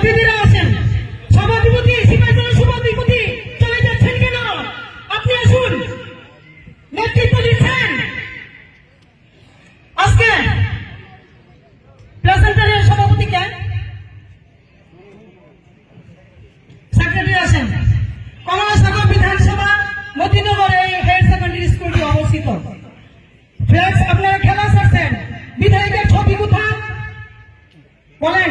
অতিথিরা আসুন। বিধানসভা, মতিনগর এই হায়ার সেকেন্ডারি স্কুলটি অবস্থিত। ফ্লেক্স আপনারা খেলা ছাড়ছেন। বিধায়কের ছবি কোথায়? বলেন।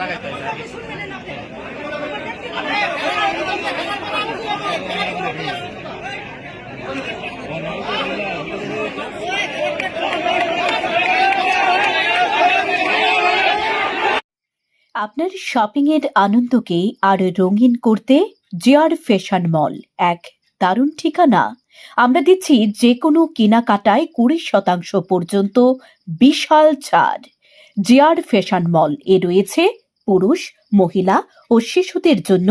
আপনার শপিং এর আনন্দকে আরও রঙিন করতে জিআর ফ্যাশন মল এক দারুণ ঠিকানা। আমরা দিচ্ছি যে কোনো কেনাকাটায় কুড়ি শতাংশ পর্যন্ত বিশাল ছাড়। জিআর ফ্যাশন মল এ রয়েছে পুরুষ, মহিলা ও শিশুদের জন্য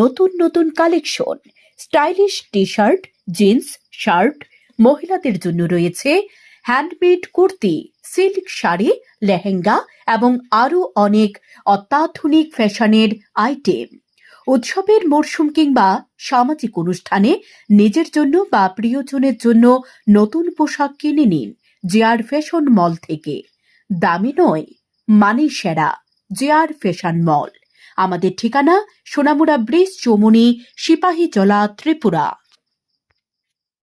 নতুন নতুন collection. Stylish T shirt jeans, shirt, মহিলাদের জন্য রয়েছে হ্যান্ডমেড কুর্তি, সিল্ক শাড়ি, লেহেঙ্গা এবং আরও অনেক অত্যাধুনিক ফ্যাশনের আইটেম। উৎসবের মরশুম কিংবা সামাজিক অনুষ্ঠানে নিজের জন্য বা প্রিয়জনের জন্য নতুন পোশাক কিনে নিন জেআর ফ্যাশন মল থেকে। দামি নয় মানে সেরা জেআর ফ্যাশন মল। আমাদের ঠিকানা সোনামুড়া ব্রিজ, চমনি, সিপাহী জলা, ত্রিপুরা।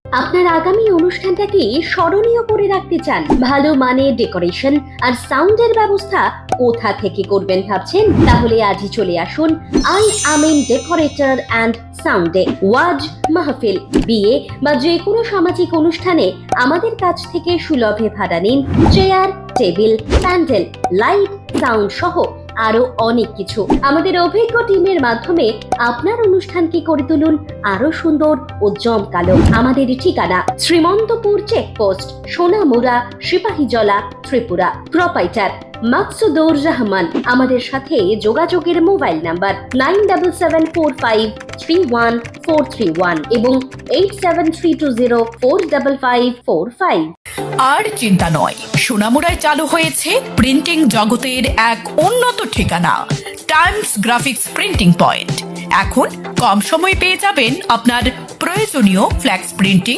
আপনার আগামী অনুষ্ঠানটাকে স্মরণীয় করে রাখতে চান। ভালো মানের ডেকোরেশন আর সাউন্ডের ব্যবস্থা কোথা থেকে করবেন ভাবছেন? তাহলে আজই চলে আসুন। আই আমিন ডেকোরেটর অ্যান্ড সাউন্ডে ওয়াজ, মাহফিল, বিয়ে বা যে কোনো সামাজিক অনুষ্ঠানে আমাদের কাছ থেকে সুলভে ভাড়া নিন। Chair, table, pandal, light, sound সহ আরও অনেক কিছু। আমাদের অভিজ্ঞ টিমের মাধ্যমে আপনার অনুষ্ঠানকে করে তুলুন? আরও সুন্দর ও জমকালো। আমাদের ঠিকানা শ্রীমন্তপুর চেকপোস্ট সোনামুড়া, সিপাহীজলা, ত্রিপুরা। প্রপাইটার মাকসুদুর রহমান। আমাদের সাথে যোগাযোগের mobile number nine double seven four five three one four three one এবং eight seven two zero four double five four five আর চিন্তা নয় সোনামুড়ায় চালু হয়েছে প্রিন্টিং জগতের এক উন্নত ঠিকানা টাইমস গ্রাফিক্স প্রিন্টিং পয়েন্ট এখন কম সময় পেয়ে যাবেন আপনার প্রয়োজনীয় ফ্ল্যাক্স প্রিন্টিং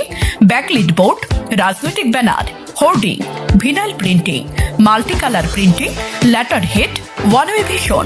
ব্যাকলিট বোর্ড রাজনৈতিক banner hoarding vinyl printing multi colour printing letterhead one way vision